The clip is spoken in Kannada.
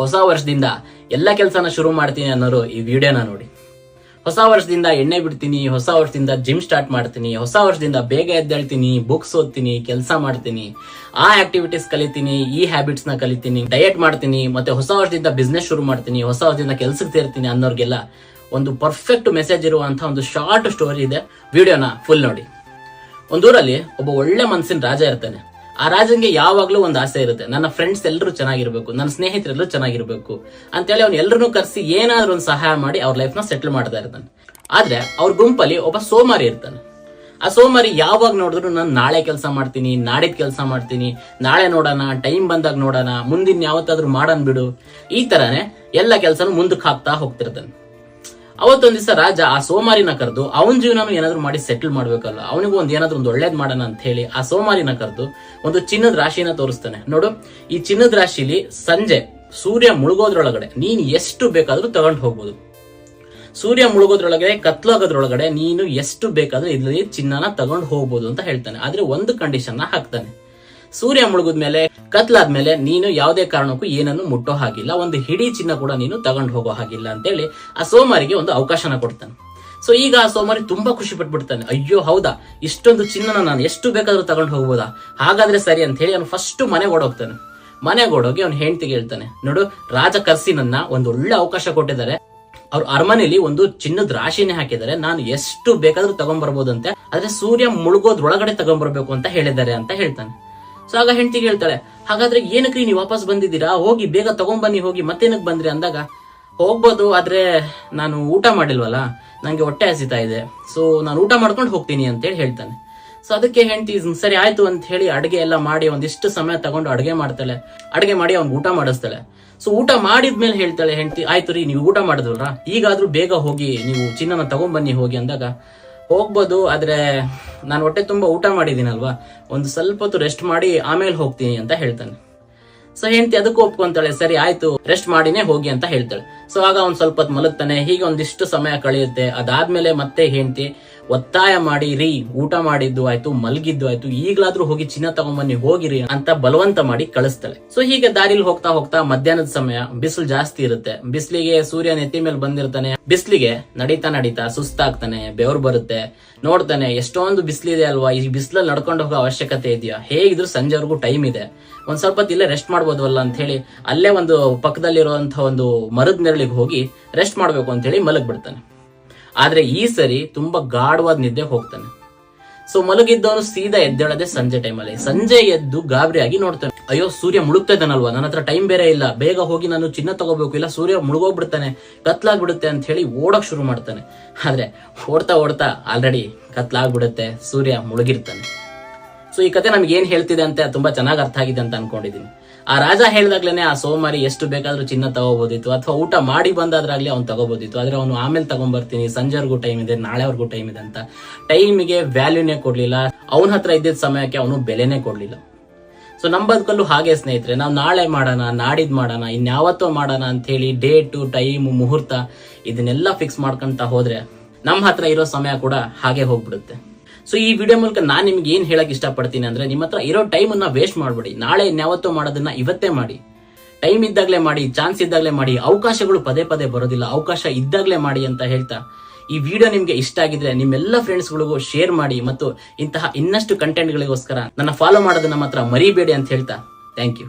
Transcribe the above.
ಹೊಸ ವರ್ಷದಿಂದ ಎಲ್ಲ ಕೆಲಸನ ಶುರು ಮಾಡ್ತೀನಿ ಅನ್ನೋರು ಈ ವಿಡಿಯೋನ ನೋಡಿ. ಹೊಸ ವರ್ಷದಿಂದ ಎಣ್ಣೆ ಬಿಡ್ತೀನಿ, ಹೊಸ ವರ್ಷದಿಂದ ಜಿಮ್ ಸ್ಟಾರ್ಟ್ ಮಾಡ್ತೀನಿ, ಹೊಸ ವರ್ಷದಿಂದ ಬೇಗ ಎದ್ದೇಳ್ತೀನಿ ಬುಕ್ಸ್ ಓದ್ತೀನಿ, ಕೆಲಸ ಮಾಡ್ತೀನಿ, ಆ ಆಕ್ಟಿವಿಟೀಸ್ ಕಲಿತೀನಿ, ಈ ಹ್ಯಾಬಿಟ್ಸ್ನ ಕಲಿತೀನಿ ಡಯಟ್ ಮಾಡ್ತೀನಿ, ಮತ್ತೆ ಹೊಸ ವರ್ಷದಿಂದ ಬಿಸ್ನೆಸ್ ಶುರು ಮಾಡ್ತೀನಿ, ಹೊಸ ವರ್ಷದಿಂದ ಕೆಲ್ಸಕ್ಕೆ ಸೇರ್ತೀನಿ ಅನ್ನೋರ್ಗೆಲ್ಲ ಒಂದು ಪರ್ಫೆಕ್ಟ್ ಮೆಸೇಜ್ ಇರುವಂತಹ ಒಂದು ಶಾರ್ಟ್ ಸ್ಟೋರಿ ಇದೆ. ವಿಡಿಯೋನ ಫುಲ್ ನೋಡಿ. ಒಂದೂರಲ್ಲಿ ಒಬ್ಬ ಒಳ್ಳೆ ಮನಸ್ಸಿನ ರಾಜ ಇರ್ತಾನೆ. ಆ ರಾಜನ್ಗೆ ಯಾವಾಗ್ಲೂ ಒಂದು ಆಸೆ ಇರುತ್ತೆ, ನನ್ನ ಫ್ರೆಂಡ್ಸ್ ಎಲ್ಲರೂ ಚೆನ್ನಾಗಿರ್ಬೇಕು, ನನ್ನ ಸ್ನೇಹಿತರೆಲ್ಲರೂ ಚೆನ್ನಾಗಿರ್ಬೇಕು ಅಂತೇಳಿ ಅವ್ನು ಎಲ್ಲರನ್ನೂ ಕರೆಸಿ ಏನಾದ್ರೂ ಒಂದು ಸಹಾಯ ಮಾಡಿ ಅವ್ರ ಲೈಫ್ನ ಸೆಟ್ಲ್ ಮಾಡ್ತಾ ಇರ್ತಾನೆ. ಆದ್ರೆ ಅವ್ರ ಗುಂಪಲ್ಲಿ ಒಬ್ಬ ಸೋಮಾರಿ ಇರ್ತಾನೆ. ಆ ಸೋಮಾರಿ ಯಾವಾಗ ನೋಡಿದ್ರು, ನಾನು ನಾಳೆ ಕೆಲಸ ಮಾಡ್ತೀನಿ, ನಾಡಿದ್ ಕೆಲಸ ಮಾಡ್ತೀನಿ, ನಾಳೆ ನೋಡೋಣ ಟೈಮ್ ಬಂದಾಗ ನೋಡೋಣ ಮುಂದಿನ ಯಾವತ್ತಾದ್ರೂ ಮಾಡನ್ ಬಿಡು. ಈ ತರಾನೇ ಎಲ್ಲ ಕೆಲಸನೂ ಮುಂದಕ್ಕೆ ಹಾಕ್ತಾ ಹೋಗ್ತಿರ್ತಾನೆ. ಅವತ್ತೊಂದ್ ರಾಜ ಆ ಸೋಮಾರಿನ ಕರೆದು, ಅವನ ಜೀವನನು ಏನಾದ್ರು ಮಾಡಿ ಸೆಟಲ್ ಮಾಡ್ಬೇಕಲ್ಲ, ಅವನಿಗೂ ಒಂದ್ ಏನಾದ್ರು ಒಂದು ಒಳ್ಳೇದ್ ಮಾಡೋಣ ಅಂತ ಹೇಳಿ ಆ ಸೋಮಾರಿನ ಕರೆದು ಒಂದು ಚಿನ್ನದ ರಾಶಿನ ತೋರಿಸ್ತಾನೆ. ನೋಡು, ಈ ಚಿನ್ನದ ರಾಶಿಲಿ ಸಂಜೆ ಸೂರ್ಯ ಮುಳುಗೋದ್ರೊಳಗಡೆ ನೀನ್ ಎಷ್ಟು ಬೇಕಾದ್ರೂ ತಗೊಂಡು ಹೋಗ್ಬೋದು. ಸೂರ್ಯ ಮುಳುಗೋದ್ರೊಳಗಡೆ, ಕತ್ಲಾಗೋದ್ರೊಳಗಡೆ ನೀನು ಎಷ್ಟು ಬೇಕಾದ್ರೂ ಇದ್ರಲ್ಲಿ ಚಿನ್ನನ ತಗೊಂಡು ಹೋಗ್ಬೋದು ಅಂತ ಹೇಳ್ತಾನೆ. ಆದ್ರೆ ಒಂದು ಕಂಡೀಷನ್ ಹಾಕ್ತಾನೆ. ಸೂರ್ಯ ಮುಳುಗಿದ್ಮೇಲೆ ಕತ್ಲಾದ್ಮೇಲೆ ನೀನು ಯಾವುದೇ ಕಾರಣಕ್ಕೂ ಏನನ್ನು ಮುಟ್ಟೋ ಹಾಗಿಲ್ಲ. ಒಂದು ಹಿಡಿ ಚಿನ್ನ ಕೂಡ ನೀನು ತಗೊಂಡು ಹೋಗೋ ಹಾಗಿಲ್ಲ ಅಂತೇಳಿ ಆ ಸೋಮಾರಿಗೆ ಒಂದು ಅವಕಾಶನ ಕೊಡ್ತಾನೆ. ಸೊ ಈಗ ಆ ಸೋಮಾರಿ ತುಂಬಾ ಖುಷಿ ಪಟ್ಬಿಡ್ತಾನೆ. ಅಯ್ಯೋ, ಹೌದಾ? ಇಷ್ಟೊಂದು ಚಿನ್ನನ ನಾನು ಎಷ್ಟು ಬೇಕಾದ್ರೂ ತಗೊಂಡು ಹೋಗ್ಬೋದಾ? ಹಾಗಾದ್ರೆ ಸರಿ ಅಂತ ಹೇಳಿ ಅವನು ಫಸ್ಟ್ ಮನೆಗೆ ಓಡೋಗ್ತಾನೆ. ಮನೆಗೆ ಓಡೋಗಿ ಅವ್ನು ಹೆಂಡತಿಗೆ ಹೇಳ್ತಾನೆ, ನೋಡು, ರಾಜ ಕರ್ಸಿ ನನ್ನ ಒಂದು ಒಳ್ಳೆ ಅವಕಾಶ ಕೊಟ್ಟಿದ್ದಾರೆ. ಅವ್ರ ಅರಮನೆಯಲ್ಲಿ ಒಂದು ಚಿನ್ನದ ರಾಶಿನೇ ಹಾಕಿದ್ದಾರೆ. ನಾನು ಎಷ್ಟು ಬೇಕಾದ್ರೂ ತಗೊಂಡ್ಬರ್ಬೋದಂತೆ ಆದ್ರೆ ಸೂರ್ಯ ಮುಳುಗೋದ್ರೊಳಗಡೆ ತಗೊಂಡ್ಬರ್ಬೇಕು ಅಂತ ಹೇಳಿದ್ದಾರೆ ಅಂತ ಹೇಳ್ತಾನೆ. ಸೊ ಆಗ ಹೆಂಡತಿ ಹೇಳ್ತಾಳೆ ಹಾಗಾದ್ರೆ ಏನಕ್ರಿ ನೀವು ವಾಪಸ್ ಬಂದಿದ್ದೀರಾ? ಹೋಗಿ ಬೇಗ ತಗೊಂಬನ್ನಿ, ಹೋಗಿ ಮತ್ತೇನಕ್ ಬಂದ್ರಿ? ಅಂದಾಗ, ಹೋಗ್ಬೋದು, ಆದ್ರೆ ನಾನು ಊಟ ಮಾಡಿಲ್ವಲ್ಲ, ನಂಗೆ ಹೊಟ್ಟೆ ಹಸಿತಾ ಇದೆ. ಸೊ ನಾನು ಊಟ ಮಾಡ್ಕೊಂಡು ಹೋಗ್ತೀನಿ ಅಂತೇಳಿ ಹೇಳ್ತಾನೆ. ಸೊ ಅದಕ್ಕೆ ಹೆಂಡತಿ ಸರಿ ಆಯ್ತು ಅಂತ ಹೇಳಿ ಅಡಿಗೆ ಎಲ್ಲ ಮಾಡಿ ಒಂದಿಷ್ಟು ಸಮಯ ತಗೊಂಡು ಅಡಿಗೆ ಮಾಡ್ತಾಳೆ. ಅಡಿಗೆ ಮಾಡಿ ಅವ್ನು ಊಟ ಮಾಡಿಸ್ತಾಳೆ. ಸೊ ಊಟ ಮಾಡಿದ್ಮೇಲೆ ಹೇಳ್ತಾಳೆ ಹೆಂಡತಿ, ಆಯ್ತು ರೀ, ನೀವು ಊಟ ಮಾಡಿದ್ರಲ್ಲ, ಈಗಾದ್ರೂ ಬೇಗ ಹೋಗಿ ನೀವು ಚಿನ್ನನ ತಗೊಂಬನ್ನಿ, ಹೋಗಿ ಅಂದಾಗ, ಹೋಗ್ಬೋದು, ಆದ್ರೆ ನಾನು ಹೊಟ್ಟೆ ತುಂಬಾ ಊಟ ಮಾಡಿದ್ದೀನಲ್ವಾ? ಒಂದು ಸ್ವಲ್ಪ ಹೊತ್ತು ರೆಸ್ಟ್ ಮಾಡಿ ಆಮೇಲೆ ಹೋಗ್ತೀನಿ ಅಂತ ಹೇಳ್ತಾನೆ. ಸೊ ಹೆಂಡತಿ ಅದಕ್ಕೂ ಒಪ್ಕೊಂತಾಳೆ, ಸರಿ, ಆಯ್ತು ರೆಸ್ಟ್ ಮಾಡಿನೇ ಹೋಗಿ ಅಂತ ಹೇಳ್ತಾಳೆ. ಸೊ ಆಗ ಒಂದ್ ಸ್ವಲ್ಪ ಹೊತ್ತು ಮಲಗ್ತಾನೆ. ಹೀಗೆ ಒಂದಿಷ್ಟು ಸಮಯ ಕಳೆಯುತ್ತೆ. ಅದಾದ್ಮೇಲೆ ಮತ್ತೆ ಹೆಂಡತಿ ಒತ್ತಾಯ ಮಾಡಿ, ರೀ, ಊಟ ಮಾಡಿದ್ದು ಆಯ್ತು, ಮಲಗಿದ್ದು ಆಯ್ತು, ಈಗಲಾದ್ರೂ ಹೋಗಿ ಚಿನ್ನ ತಗೊಂಬನ್ನಿ, ಹೋಗಿರಿ ಅಂತ ಬಲವಂತ ಮಾಡಿ ಕಳಿಸ್ತಾಳೆ. ಸೊ ಹೀಗೆ ದಾರಿಲಿ ಹೋಗ್ತಾ ಹೋಗ್ತಾ ಮಧ್ಯಾಹ್ನದ ಸಮಯ ಬಿಸಿಲು ಜಾಸ್ತಿ ಇರುತ್ತೆ. ಬಿಸಿಲಿಗೆ ಸೂರ್ಯ ನೆತ್ತಿ ಮೇಲೆ ಬಂದಿರ್ತಾನೆ. ಬಿಸಿಲಿಗೆ ನಡೀತಾ ನಡೀತಾ ಸುಸ್ತಾಗ್ತಾನೆ, ಬೆವರು ಬರುತ್ತೆ. ನೋಡ್ತಾನೆ, ಎಷ್ಟೊಂದು ಬಿಸಿಲಿದೆ ಅಲ್ವಾ? ಈ ಬಿಸಿಲಲ್ಲಿ ನಡ್ಕೊಂಡು ಹೋಗೋ ಅವಶ್ಯಕತೆ ಇದೆಯಾ? ಹೇಗಿದ್ರು ಸಂಜೆವರೆಗೂ ಟೈಮ್ ಇದೆ. ಒಂದ್ ಸ್ವಲ್ಪ ಇಲ್ಲೇ ರೆಸ್ಟ್ ಮಾಡ್ಬೋದಲ್ಲ ಅಂತ ಹೇಳಿ ಅಲ್ಲೇ ಒಂದು ಪಕ್ಕದಲ್ಲಿರುವಂತಹ ಒಂದು ಮರದ ನೆರಳಿಗೆ ಹೋಗಿ ರೆಸ್ಟ್ ಮಾಡ್ಬೇಕು ಅಂತ ಹೇಳಿ ಮಲಗ್ ಬಿಡ್ತಾನೆ ಆದ್ರೆ ಈ ಸರಿ ತುಂಬಾ ಗಾಢವಾದ ನಿದ್ದೆ ಹೋಗ್ತಾನೆ. ಸೊ ಮಲಗಿದ್ದವನು ಸೀದಾ ಎದ್ದೇಳದೆ ಸಂಜೆ ಟೈಮಲ್ಲಿ ಸಂಜೆ ಎದ್ದು ಗಾಬರಿಯಾಗಿ ನೋಡ್ತಾನೆ. ಅಯ್ಯೋ, ಸೂರ್ಯ ಮುಳುಗ್ತಾ ಇದ್ದಾನಲ್ವಾ? ನನ್ನ ಹತ್ರ ಟೈಮ್ ಬೇರೆ ಇಲ್ಲ. ಬೇಗ ಹೋಗಿ ನಾನು ಚಿನ್ನ ತಗೋಬೇಕು. ಇಲ್ಲ, ಸೂರ್ಯ ಮುಳುಗೋಗ್ಬಿಡ್ತಾನೆ. ಕತ್ಲಾಗ್ಬಿಡುತ್ತೆ ಅಂತ ಹೇಳಿ ಓಡಕ್ ಶುರು ಮಾಡ್ತಾನೆ. ಆದ್ರೆ ಓಡ್ತಾ ಓಡ್ತಾ ಆಲ್ರೆಡಿ ಕತ್ಲಾಗ್ಬಿಡುತ್ತೆ. ಸೂರ್ಯ ಮುಳುಗಿರ್ತಾನೆ. ಸೊ ಈ ಕತೆ ನಮ್ಗೆ ಏನ್ ಹೇಳ್ತಿದೆ ಅಂತ ತುಂಬಾ ಚೆನ್ನಾಗಿ ಅರ್ಥ ಆಗಿದೆ ಅಂತ ಅನ್ಕೊಂಡಿದೀನಿ. ಆ ರಾಜ ಹೇಳ್ದಾಗ್ಲೇನೆ ಆ ಸೋಮಾರಿ ಎಷ್ಟು ಬೇಕಾದ್ರೂ ಚಿನ್ನ ತಗೋಬೋದಿತ್ತು, ಅಥವಾ ಊಟ ಮಾಡಿ ಬಂದಾದ್ರಾಗ್ಲಿ ಅವ್ನು ತಗೋಬೋದಿತ್ತು, ಆದ್ರೆ ಅವನು ಆಮೇಲೆ ತಗೊಂಡ್ಬರ್ತೀನಿ ಸಂಜೆವರೆಗೂ ಟೈಮ್ ಇದೆ ನಾಳೆವರೆಗೂ ಟೈಮ್ ಇದೆ ಅಂತ. ಟೈಮಿಗೆ ವ್ಯಾಲ್ಯೂನೇ ಕೊಡ್ಲಿಲ್ಲ, ಅವನ ಹತ್ರ ಇದ್ದಿದ್ದ ಸಮಯಕ್ಕೆ ಅವನು ಬೆಲೆನೇ ಕೊಡ್ಲಿಲ್ಲ. ಸೊ ನಮ್ಮ ಬದುಕಲ್ಲೂ ಹಾಗೆ ಸ್ನೇಹಿತರೆ, ನಾವು ನಾಳೆ ಮಾಡೋಣ, ನಾಡಿದ್ ಮಾಡೋಣ, ಇನ್ಯಾವತ್ತೋ ಮಾಡೋಣ ಅಂತ ಹೇಳಿ ಡೇಟು, ಟೈಮ್, ಮುಹೂರ್ತ, ಇದನ್ನೆಲ್ಲ ಫಿಕ್ಸ್ ಮಾಡ್ಕೊಂತ ಹೋದ್ರೆ ನಮ್ಮ ಹತ್ರ ಇರೋ ಸಮಯ ಕೂಡ ಹಾಗೆ ಹೋಗ್ಬಿಡುತ್ತೆ. ಸೊ ಈ ವಿಡಿಯೋ ಮೂಲಕ ನಾನು ನಿಮ್ಗೆ ಏನ್ ಹೇಳಕ್ ಇಷ್ಟಪಡ್ತೀನಿ ಅಂದ್ರೆ ನಿಮ್ಮ ಹತ್ರ ಇರೋ ಟೈಮ್ ಅನ್ನ ವೇಸ್ಟ್ ಮಾಡಬೇಡಿ. ನಾಳೆ ಇನ್ಯಾವತ್ತೋ ಮಾಡೋದನ್ನ ಇವತ್ತೇ ಮಾಡಿ. ಟೈಮ್ ಇದ್ದಾಗಲೇ ಮಾಡಿ ಚಾನ್ಸ್ ಇದ್ದಾಗಲೇ ಮಾಡಿ. ಅವಕಾಶಗಳು ಪದೇ ಪದೇ ಬರೋದಿಲ್ಲ. ಅವಕಾಶ ಇದ್ದಾಗಲೇ ಮಾಡಿ ಅಂತ ಹೇಳ್ತಾ ಈ ವಿಡಿಯೋ ನಿಮ್ಗೆ ಇಷ್ಟ ಆಗಿದ್ರೆ ನಿಮ್ಮೆಲ್ಲ ಫ್ರೆಂಡ್ಸ್ಗಳಿಗೂ ಶೇರ್ ಮಾಡಿ ಮತ್ತು ಇಂತಹ ಇನ್ನಷ್ಟು ಕಂಟೆಂಟ್ಗಳಿಗೋಸ್ಕರ ನನ್ನ ಫಾಲೋ ಮಾಡೋದನ್ನ ಮಾತ್ರ ಮರಿಬೇಡಿ ಅಂತ ಹೇಳ್ತಾ. Thank you